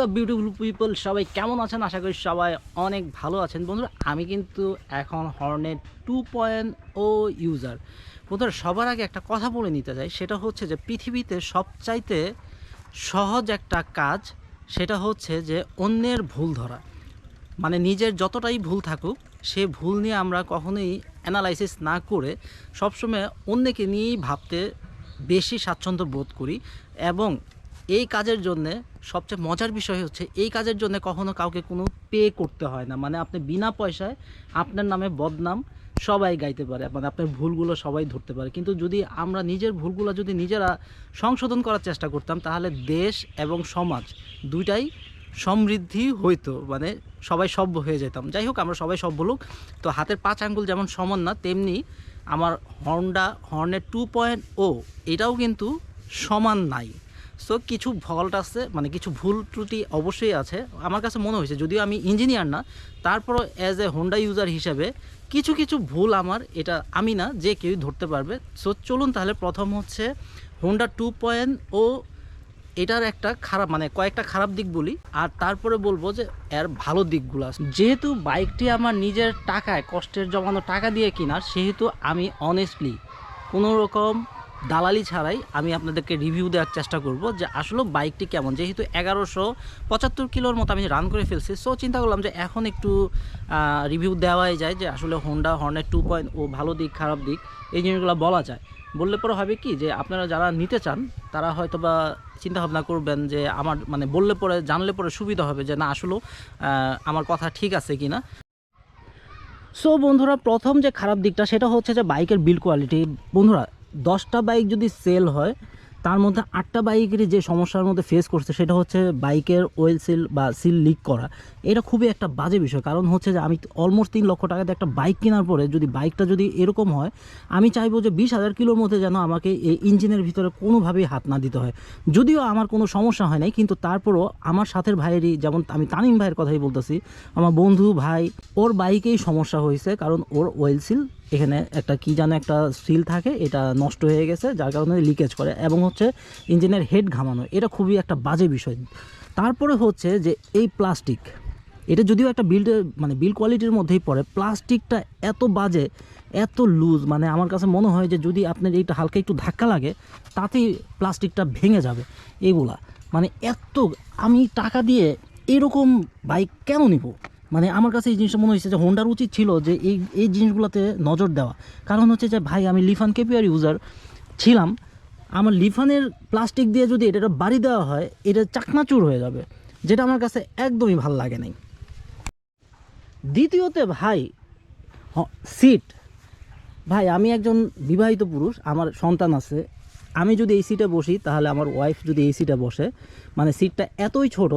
WhatsApp beautiful people সবাই কেমন আছেন? আশা করি সবাই অনেক ভালো আছেন। বন্ধুরা, আমি কিন্তু এখন Hornet two point O user বন্ধুরা, সবার আগে একটা কথা বলে নিতে চাই। সেটা হচ্ছে যে, পৃথিবীতে সবচাইতে সহজ একটা কাজ সেটা হচ্ছে যে, অন্যের ভুল ধরা। মানে নিজের যতটাই ভুল থাকুক, সে ভুল নিয়ে আমরা কখনোই অ্যানালাইসিস না করে সবসময় অন্যকে নিয়েই ভাবতে বেশি স্বাচ্ছন্দ্য বোধ করি। এবং এই কাজের জন্যে সবচেয়ে মজার বিষয় হচ্ছে, এই কাজের জন্য কখনো কাউকে কোনো পে করতে হয় না। মানে আপনি বিনা পয়সায় আপনার নামে বদনাম সবাই গাইতে পারে মানে আপনার ভুলগুলো সবাই ধরতে পারে। কিন্তু যদি আমরা নিজের ভুলগুলো যদি নিজেরা সংশোধন করার চেষ্টা করতাম, তাহলে দেশ এবং সমাজ দুইটাই সমৃদ্ধি হইতো মানে সবাই সভ্য হয়ে যেতাম। যাই হোক, আমরা সবাই সভ্য লোক, তো হাতের পাঁচ আঙ্গুল যেমন সমান না, তেমনি আমার হর্নডা হর্নের টু পয়েন্ট ও এটাও কিন্তু সমান নাই। সো কিছু ফল্ট আছে মানে কিছু ভুল ত্রুটি অবশ্যই আছে। আমার কাছে মনে হয়েছে, যদিও আমি ইঞ্জিনিয়ার না, তারপরও অ্যাজ এ হোন্ডা ইউজার হিসেবে কিছু কিছু ভুল আমার, এটা আমি না, যে কেউই ধরতে পারবে। সো চলুন তাহলে প্রথম হচ্ছে হোন্ডা টু পয়েন্ট ও এটার একটা খারাপ মানে কয়েকটা খারাপ দিক বলি। আর তারপরে বলব যে এর ভালো দিকগুলো যেহেতু বাইকটি আমার নিজের টাকায়, কষ্টের জমানো টাকা দিয়ে কিনা সেহেতু আমি অনেস্টলি কোনো রকম দালালি ছাড়াই আমি আপনাদেরকে রিভিউ দেওয়ার চেষ্টা করব যে আসলে বাইকটি কেমন। যেহেতু এগারোশো পঁচাত্তর কিলোর মতো আমি রান করে ফেলছি সো চিন্তা করলাম যে এখন একটু রিভিউ দেওয়াই যায় যে আসলে হোন্ডা হর্নের টু পয়েন্ট ও ভালো দিক, খারাপ দিক, এই জিনিসগুলো বলা যায়। বললে পরে হবে কি যে আপনারা যারা নিতে চান, তারা হয়তো বা চিন্তা ভাবনা করবেন যে আমার মানে বললে পরে, জানলে পরে সুবিধা হবে যে না, আসলেও আমার কথা ঠিক আছে কি না সো বন্ধুরা, প্রথম যে খারাপ দিকটা, সেটা হচ্ছে যে বাইকের বিল কোয়ালিটি বন্ধুরা দশটা বাইক যদি সেল হয়, তার মধ্যে আটটা বাইকেরই যে সমস্যার মধ্যে ফেস করছে, সেটা হচ্ছে বাইকের ওয়েল সিল বা সিল লিক করা। এটা খুবই একটা বাজে বিষয়। কারণ হচ্ছে যে আমি অলমোস্ট তিন লক্ষ টাকাতে একটা বাইক কেনার পরে যদি বাইকটা যদি এরকম হয়, আমি চাইব যে বিশ হাজার কিলোর মধ্যে যেন আমাকে এই ইঞ্জিনের ভিতরে কোনোভাবেই হাত না দিতে হয়। যদিও আমার কোনো সমস্যা হয় নাই, কিন্তু তারপরও আমার সাথের ভাইয়েরই যেমন আমি তানিম ভাইয়ের কথাই বলতেছি, আমার বন্ধু ভাই, ওর বাইকেই সমস্যা হয়েছে, কারণ ওর ওয়েল সিল এখানে একটা কি যেন একটা সিল থাকে, এটা নষ্ট হয়ে গেছে, যার কারণে লিকেজ করে এবং হচ্ছে ইঞ্জিনের হেড ঘামানো। এটা খুবই একটা বাজে বিষয়। তারপরে হচ্ছে যে এই প্লাস্টিক এটা যদিও একটা বিল্ডের মানে বিল কোয়ালিটির মধ্যেই পড়ে প্লাস্টিকটা এত বাজে, এত লুজ মানে আমার কাছে মনে হয় যে যদি আপনার এইটা হালকা একটু ধাক্কা লাগে, তাতেই প্লাস্টিকটা ভেঙে যাবে। এইগুলা। মানে এত, আমি টাকা দিয়ে এরকম বাইক কেন নিব? মানে আমার কাছে এই জিনিসটা মনে হয়েছে যে হোন্ডার উচিত ছিল যে এই এই জিনিসগুলোতে নজর দেওয়া। কারণ হচ্ছে যে ভাই, আমি লিফান কেপিআর ইউজার ছিলাম। আমার লিফানের প্লাস্টিক দিয়ে যদি এটা বাড়ি দেওয়া হয়, এটা চাকনাচুর হয়ে যাবে, যেটা আমার কাছে একদমই ভালো লাগে নাই। দ্বিতীয়তে ভাই সিট ভাই, আমি একজন বিবাহিত পুরুষ, আমার সন্তান আছে। আমি যদি এই সিটে বসি, তাহলে আমার ওয়াইফ যদি এই সিটে বসে মানে সিটটা এতই ছোট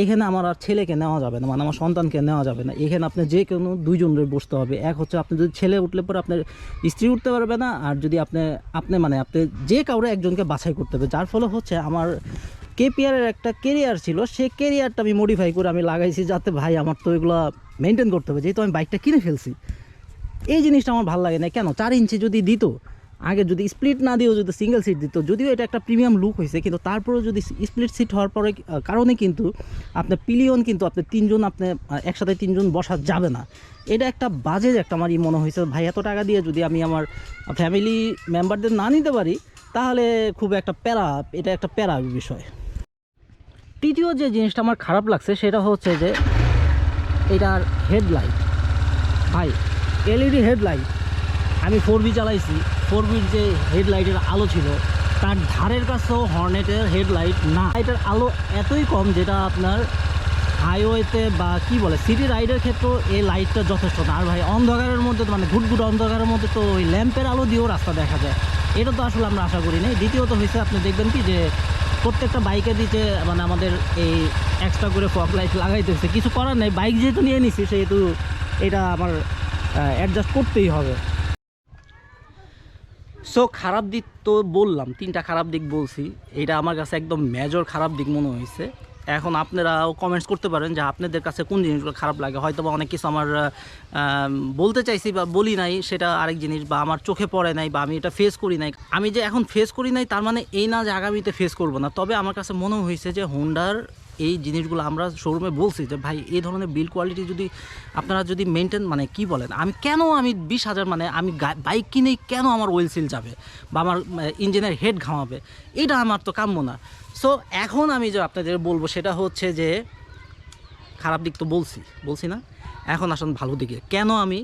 এখানে আমার আর ছেলেকে নেওয়া যাবে না মানে আমার সন্তানকে নেওয়া যাবে না। এখানে আপনি যে কোনো দুইজনের বসতে হবে। এক হচ্ছে আপনি যদি ছেলে উঠলে পরে আপনার স্ত্রী উঠতে পারবে না, আর যদি আপনি আপনি মানে আপনি যে কাউরে একজনকে বাছাই করতে হবে। যার ফলে হচ্ছে আমার কেপিআরের একটা কেরিয়ার ছিল, সেই কেরিয়ারটা আমি মডিফাই করে আমি লাগাইছি যাতে ভাই আমার তো এগুলো মেনটেন করতে হবে। যেহেতু আমি বাইকটা কিনে ফেলছি। এই জিনিসটা আমার ভালো লাগে না। কেন? চার ইঞ্চি যদি দিত আগে যদি স্প্লিট না দিয়েও যদি সিঙ্গেল সিট দিত, যদিও এটা একটা প্রিমিয়াম লুক হয়েছে, কিন্তু তারপরেও যদি স্প্লিট সিট হওয়ার পরে কারণে কিন্তু আপনার পিলিয়ন কিন্তু আপনি তিনজন আপনি একসাথে তিনজন বসা যাবে না। এটা একটা বাজে একটা আমার মনে হয়েছে, ভাই, এত টাকা দিয়ে যদি আমি আমার ফ্যামিলি মেম্বারদের না নিতে পারি, তাহলে খুব একটা প্যারা, এটা একটা প্যারা বিষয়। তৃতীয় যে জিনিসটা আমার খারাপ লাগছে, সেটা হচ্ছে যে এটার হেডলাইট ভাই এলইডি হেডলাইট আমি ফোর বি চালাইছি। ফোর বির যে হেডলাইটের আলো ছিল, তার ধারের কাছেও হর্নেটের হেডলাইট না। এটার আলো এতই কম যেটা আপনার হাইওয়েতে বা কি বলে সিটি রাইডের ক্ষেত্রেও এই লাইটটা যথেষ্ট না। আর ভাই, অন্ধকারের মধ্যে মানে ঘুটঘুট অন্ধকারের মধ্যে তো ওই ল্যাম্পের আলো দিয়েও রাস্তা দেখা যায়। এটা তো আসলে আমরা আশা করি নাই। দ্বিতীয়ত হয়েছে, আপনি দেখবেন কি যে প্রত্যেকটা বাইকে দিতে মানে আমাদের এই এক্সট্রা করে ফগ লাইট লাগাইতে লাগাইতেছে কিছু করার নেই। বাইক যেহেতু নিয়ে নিছি, সেহেতু এটা আমার অ্যাডজাস্ট করতেই হবে। সো খারাপ দিক তো বললাম, তিনটা খারাপ দিক বলছি। এটা আমার কাছে একদম মেজর খারাপ দিক মনে হয়েছে। এখন আপনারাও কমেন্টস করতে পারেন যে আপনাদের কাছে কোন জিনিসগুলো খারাপ লাগে। হয়তো বা অনেক কিছু আমার বলতে চাইছি বা বলি নাই, সেটা আরেক জিনিস বা আমার চোখে পড়ে নাই বা আমি এটা ফেস করি নাই। আমি যে এখন ফেস করি নাই, তার মানে এই না যে আগামীতে ফেস করব না। তবে আমার কাছে মনে হয়েছে যে হোন্ডার এই জিনিসগুলো আমরা শোরুমে বলছি যে, ভাই, এই ধরনের বিল কোয়ালিটি যদি আপনারা যদি মেনটেন মানে কি বলেন, আমি কেন আমি বিশ হাজার মানে আমি বাইক কিনে কেন আমার ওয়েল সিল যাবে বা আমার ইঞ্জিনের হেড ঘামাবে? এটা আমার তো কাম্য না। সো এখন আমি যে আপনাদের বলব সেটা হচ্ছে যে, খারাপ দিক তো বলছি বলছি না। এখন আসুন ভালো দিকে। কেন আমি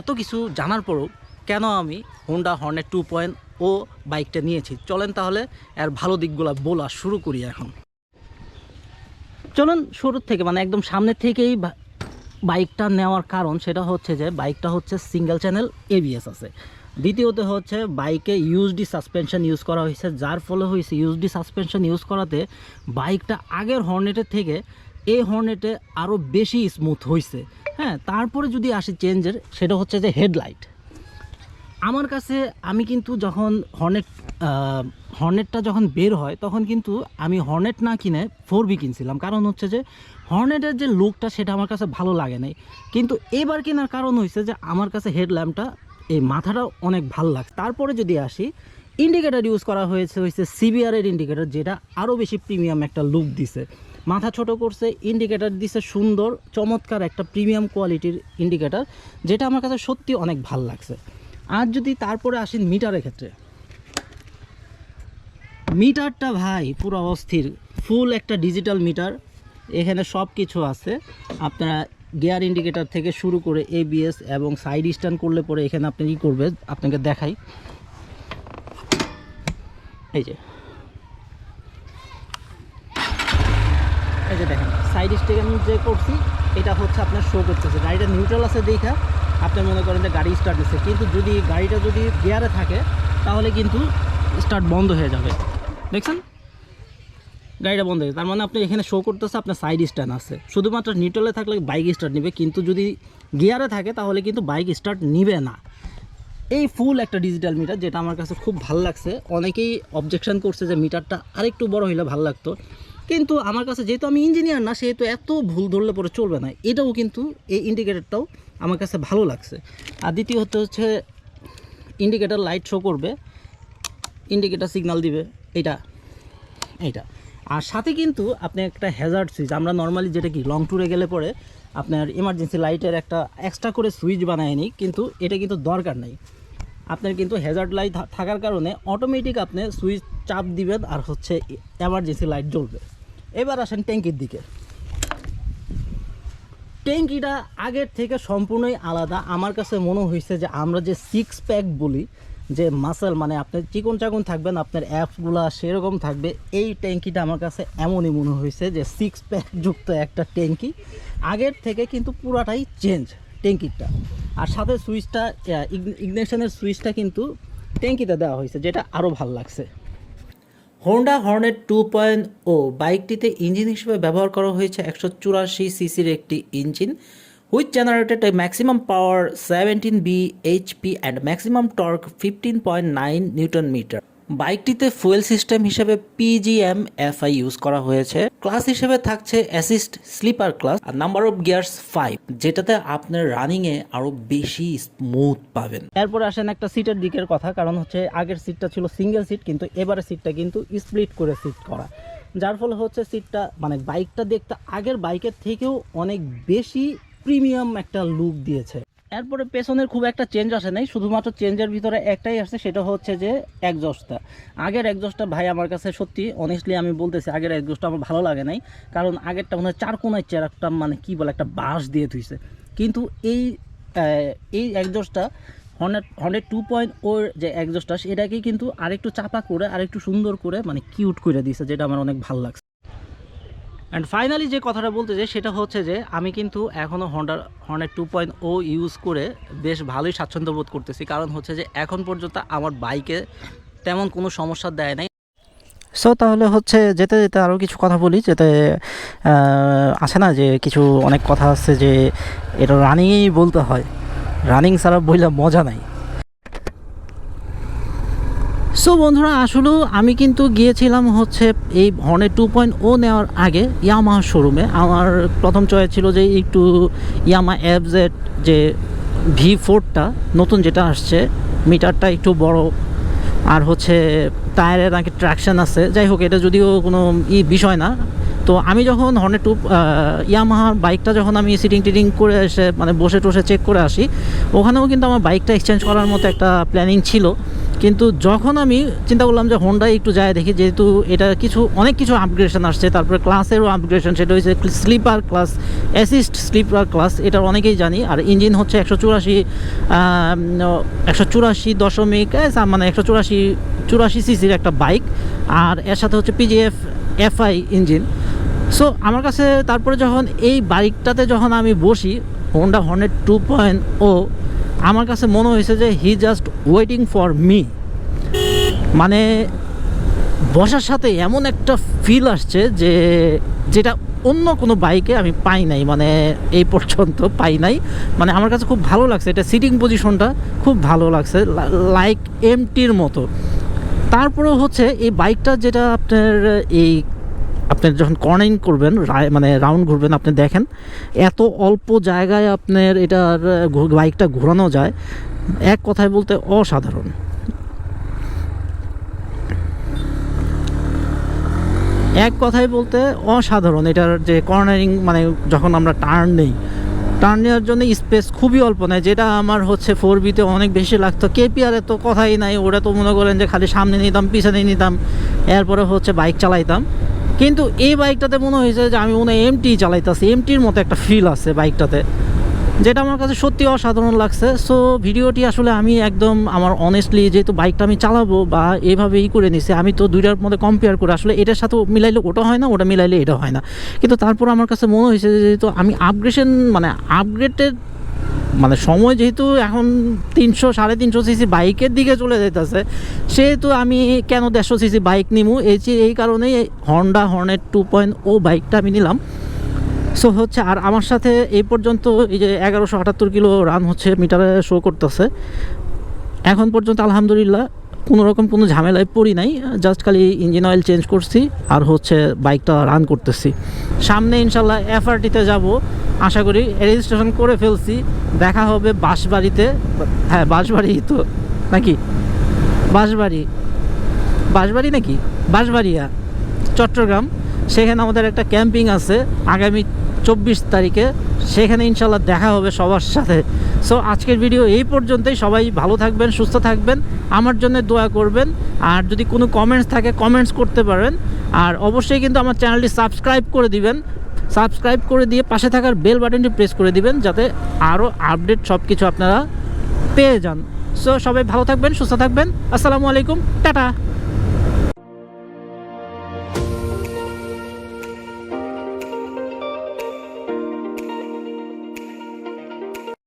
এত কিছু জানার পরও কেন আমি হোন্ডা হর্নের টু পয়েন্ট ও বাইকটা নিয়েছি? চলেন তাহলে এর ভালো দিকগুলো বলা শুরু করি এখন। চলুন শুরুর থেকে মানে একদম সামনের থেকেই বাইকটা নেওয়ার কারণ সেটা হচ্ছে যে, বাইকটা হচ্ছে সিঙ্গেল চ্যানেল এবিএস আছে। দ্বিতীয়ত হচ্ছে বাইকে ইউএসডি সাসপেনশন ইউজ করা হয়েছে, যার ফলে হয়েছে ইউএসডি সাসপেনশন ইউজ করাতে বাইকটা আগের হর্নেটের থেকে এই হর্নেটে আরও বেশি স্মুথ হয়েছে হ্যাঁ তারপরে যদি আসি চেঞ্জের সেটা হচ্ছে যে হেডলাইট আমার কাছে আমি কিন্তু যখন হর্নেট হর্নেটটা যখন বের হয়, তখন কিন্তু আমি হর্নেট না কিনে ফোর বি কিনছিলাম। কারণ হচ্ছে যে হর্নেটের যে লুকটা সেটা আমার কাছে ভালো লাগে নাই। কিন্তু এবার কেনার কারণ হয়েছে যে, আমার কাছে হেডল্যাম্পটা এই মাথাটা অনেক ভালো লাগছে। তারপরে যদি আসি ইন্ডিকেটার ইউজ করা হয়েছে হয়েছে সিবিআরের ইন্ডিকেটার যেটা আরও বেশি প্রিমিয়াম একটা লুক দিছে। মাথা ছোট করছে ইন্ডিকেটার দিছে সুন্দর, চমৎকার একটা প্রিমিয়াম কোয়ালিটির ইন্ডিকেটার যেটা আমার কাছে সত্যি অনেক ভালো লাগছে। আর যদি তারপরে আসেন মিটারের ক্ষেত্রে। মিটারটা ভাই পুরো অস্থির। ফুল একটা ডিজিটাল মিটার। এখানে সব কিছু আছে। আপনারা গিয়ার ইন্ডিকেটর থেকে শুরু করে এবিএস এবং সাইড স্ট্যান্ড করলে পরে এখানে আপনি কী করবে? আপনাকে দেখাই। এই যে। এই যে দেখেন, সাইড স্ট্যান্ড যে করছি, এটা হচ্ছে আপনার শো করতেছে। গাড়িটা নিউট্রাল আছে, দেখা। আপনি মনে করেন যে গাড়ি স্টার্ট দিচ্ছে। কিন্তু যদি গাড়িটা যদি গিয়ারে থাকে, তাহলে কিন্তু স্টার্ট বন্ধ হয়ে যাবে। দেখছেন? গাড়িটা বন্ধ হয়ে। তার মানে আপনি এখানে শো করতেছে আপনার সাইড স্ট্যান্ড আছে। শুধুমাত্র নিউট্রালে থাকলে বাইক স্টার্ট নেবে, কিন্তু যদি গিয়ারে থাকে, তাহলে কিন্তু বাইক স্টার্ট নিবে না। এই ফুল একটা ডিজিটাল মিটার যেটা আমার কাছে খুব ভালো লাগছে। অনেকেই অবজেকশন করছে যে মিটারটা আরেকটু বড় হইলে ভালো লাগতো। কিন্তু আমার কাছে যেহেতু আমি ইঞ্জিনিয়ার না, সেহেতু এত ভুল ধরলে পরে চলবে না। এটাও কিন্তু, এই ইন্ডিকেটারটাও আমার কাছে ভালো লাগছে। আর দ্বিতীয়ত হচ্ছে ইন্ডিকেটার লাইট শো করবে ইন্ডিকেটার সিগন্যাল দিবে এটা এইটা। আর সাথে কিন্তু আপনি একটা হ্যাজার্ড সুইচ আমরা নর্মালি যেটা কি লং ট্যুরে গেলে পরে আপনার ইমার্জেন্সি লাইটের একটা এক্সট্রা করে সুইচ বানায় নিই, কিন্তু এটা কিন্তু দরকার নাই। আপনার কিন্তু হ্যাজার্ড লাইট থাকার কারণে অটোমেটিক আপনি সুইচ চাপ দিবেন আর হচ্ছে এমার্জেন্সি লাইট জ্বলবে। এবার আসেন ট্যাঙ্কির দিকে। ট্যাঙ্কিটা আগের থেকে সম্পূর্ণই আলাদা। আমার কাছে মনে হয়েছে যে আমরা যে সিক্স প্যাক বলি, যে মাসেল মানে আপনি চিকন চাকন থাকবেন, আপনার অ্যাপসগুলো সেরকম থাকবে, এই ট্যাঙ্কিটা আমার কাছে এমনই মনে হয়েছে যে সিক্স প্যাক যুক্ত একটা ট্যাঙ্কি। আগের থেকে কিন্তু পুরাটাই চেঞ্জ ট্যাঙ্কিটা। আর সাথে সুইচটা ইগনেশনের সুইচটা কিন্তু ট্যাঙ্কিতে দেওয়া হয়েছে, যেটা আরও ভালো লাগছে। হোন্ডা হর্নেট টু পয়েন্ট ও বাইকটিতে ইঞ্জিন হিসেবে ব্যবহার করা হয়েছে একশো চুরাশি সিসির একটি engine which generated maximum power seventeen B HP and maximum torque fifteen point nine newton metre বাইকটিতে fuel system হিসেবে পিজিএম এফআই ইউজ করা হয়েছে। ক্লাস হিসেবে থাকছে অ্যাসিস্ট স্লিপার ক্লাস আর নাম্বার অফ গিয়ার্স ফাইভ যেটাতে আপনার রানিংয়ে আরও বেশি স্মুথ পাবেন। এরপরে আসেন একটা সিটের দিকের কথা, কারণ হচ্ছে আগের সিটটা ছিল সিঙ্গেল সিট কিন্তু এবারে সিটটা কিন্তু স্প্লিট করে সিট করা। যার ফলে হচ্ছে সিটটা মানে বাইকটা দেখতে আগের বাইকের থেকেও অনেক বেশি প্রিমিয়াম একটা লুক দিয়েছে। এরপরে পেছনের খুব একটা চেঞ্জ আসে নাই, শুধুমাত্র চেঞ্জের ভিতরে একটাই আসছে, সেটা হচ্ছে যে একজস্টটা আগের একজস্টটা ভাই আমার কাছে সত্যি অনেস্টলি আমি বলতেছি, আগের একজস্টটা আমার ভালো লাগে নাই, কারণ আগেরটা মনে হয় চার কোনায় চেয়ার একটা মানে কি বলে, একটা বাঁশ দিয়ে থুইছে কিন্তু এই এই একজস্টটা হন্ড্রেড হন্ড্রেড টু পয়েন্ট ওর যে একজস্টটা সেটাকেই কিন্তু আরেকটু চাপা করে, আরেকটু সুন্দর করে মানে কিউট করে দিয়েছে, যেটা আমার অনেক ভালো লাগছে। অ্যান্ড ফাইনালি যে কথাটা বলতে চাই, সেটা হচ্ছে যে আমি কিন্তু এখনও হন্ডার হর্নের টু পয়েন্ট ও ইউজ করে বেশ ভালোই স্বাচ্ছন্দ্য বোধ করতেছি। কারণ হচ্ছে যে এখন পর্যন্ত আমার বাইকে তেমন কোনো সমস্যা দেয় নাই। সো তাহলে হচ্ছে যেতে যেতে আরও কিছু কথা বলি, যেতে আছে না যে কিছু অনেক কথা আছে যে এটা রানিংয়েই বলতে হয়। রানিং ছাড়া বইলে মজা নাই। সো বন্ধুরা আসলেও আমি কিন্তু গিয়েছিলাম হচ্ছে এই হর্নে টু পয়েন্ট ও নেওয়ার আগে ইয়ামাহা শোরুমে আমার প্রথম চয়েস ছিল যে একটু ইয়ামা অ্যাপজেড যে ভি ফোরটা নতুন যেটা আসছে মিটারটা একটু বড়। আর হচ্ছে টায়ারে নাকি ট্র্যাকশন আছে। যাই হোক, এটা যদিও কোনো ই বিষয় না। তো আমি যখন হর্নে টু ইয়ামাহা বাইকটা যখন আমি সিটিং টিটিং করে এসে মানে বসে টসে চেক করে আসি, ওখানেও কিন্তু আমার বাইকটা এক্সচেঞ্জ করার মতো একটা প্ল্যানিং ছিল। কিন্তু যখন আমি চিন্তা করলাম যে হোন্ডায় একটু যায় দেখি, যেহেতু এটা কিছু, অনেক কিছু আপগ্রেডেশন আসছে, তারপরে ক্লাসেরও আপগ্রেশন সেটা হচ্ছে slipper clutch assist slipper clutch এটা অনেকেই জানি। আর ইঞ্জিন হচ্ছে একশো চুরাশি একশো চুরাশি দশমিক মানে একশো চুরাশি চুরাশি সিসির একটা বাইক আর এর সাথে হচ্ছে পিজিএফ এফআই ইঞ্জিন সো আমার কাছে তারপরে যখন এই বাইকটাতে যখন আমি বসি Honda Hornet two point O আমার কাছে মনে হয়েছে যে he just waiting for me. মানে বসার সাথে এমন একটা ফিল আসছে যে যেটা অন্য কোনো বাইকে আমি পাই নাই মানে এই পর্যন্ত পাই নাই। মানে আমার কাছে খুব ভালো লাগছে, এটা সিটিং পজিশনটা খুব ভালো লাগছে লাইক এমটির মতো। তারপরেও হচ্ছে এই বাইকটা যেটা আপনার এই আপনার যখন কর্নারিং করবেন মানে রাউন্ড ঘুরবেন, আপনি দেখেন, এত অল্প জায়গায় আপনার এটার বাইকটা ঘোরানো যায়, এক কথায় বলতে অসাধারণ। এক কথায় বলতে অসাধারণ, এটার যে কর্নারিং মানে যখন আমরা টার্ন নেই টার্ন নেওয়ার জন্য স্পেস খুবই অল্প নেয় যেটা আমার হচ্ছে ফোর বিতে অনেক বেশি লাগতো। কেপিআর তো কথাই নাই ওটা তো মনে করেন যে খালি সামনে নিতাম, পিছনে নিতাম, এরপরে হচ্ছে বাইক চালাইতাম। কিন্তু এই বাইকটাতে মনে হয়েছে যে আমি মনে হয় এমটি চালাইতেছি। এমটির মতো একটা ফিল আছে বাইকটাতে, যেটা আমার কাছে সত্যি অসাধারণ লাগছে। সো ভিডিওটি আসলে আমি একদম আমার অনেস্টলি যেহেতু বাইকটা আমি চালাবো বা এভাবে ই করে নিছি, আমি তো দুইটার মধ্যে কম্পেয়ার করে আসলে এটার সাথে মিলাইলে ওটা হয় না, ওটা মিলাইলে এটা হয় না। কিন্তু তারপর আমার কাছে মনে হয়েছে যেহেতু আমি আপগ্রেশন মানে আপগ্রেডেড মানে সময় যেহেতু এখন তিনশো, সাড়ে তিনশো সিসি বাইকের দিকে চলে যেতেছে সেহেতু আমি কেন দেড়শো সিসি বাইক নিবো এই এই কারণেই Honda Hornet two point O বাইকটা আমি নিলাম। সো হচ্ছে আর আমার সাথে এই পর্যন্ত এই যে এগারোশো আটাত্তর কিলো রান হচ্ছে মিটারে শো করতেছে। এখন পর্যন্ত আলহামদুলিল্লাহ কোনো রকম কোনো ঝামেলায় পড়ি নাই জাস্ট খালি ইঞ্জিন অয়েল চেঞ্জ করছি আর হচ্ছে বাইকটা রান করতেছি। সামনে ইনশাল্লাহ এফআরটিতে যাব, আশা করি রেজিস্ট্রেশন করে ফেলছি, দেখা হবে বাঁশবাড়িতে হ্যাঁ বাঁশবাড়ি তো, নাকি? বাঁশবাড়ি বাঁশবাড়ি নাকি? বাঁশবাড়িয়া, চট্টগ্রাম, সেখানে আমাদের একটা ক্যাম্পিং আছে, আগামী চব্বিশ তারিখে, সেখানে ইনশাল্লাহ দেখা হবে সবার সাথে। সো আজকের ভিডিও এই পর্যন্তই। সবাই ভালো থাকবেন, সুস্থ থাকবেন। আমার জন্য দোয়া করবেন। আর যদি কোনো কমেন্টস থাকে কমেন্টস করতে পারেন। আর অবশ্যই কিন্তু আমার চ্যানেলটি সাবস্ক্রাইব করে দিবেন। সাবস্ক্রাইব করে দিয়ে পাশে থাকার বেল বাটনটি প্রেস করে দিবেন, যাতে আরও আপডেট সব কিছু আপনারা পেয়ে যান। সো সবাই ভালো থাকবেন, সুস্থ থাকবেন। আসসালামু আলাইকুম। টাটা!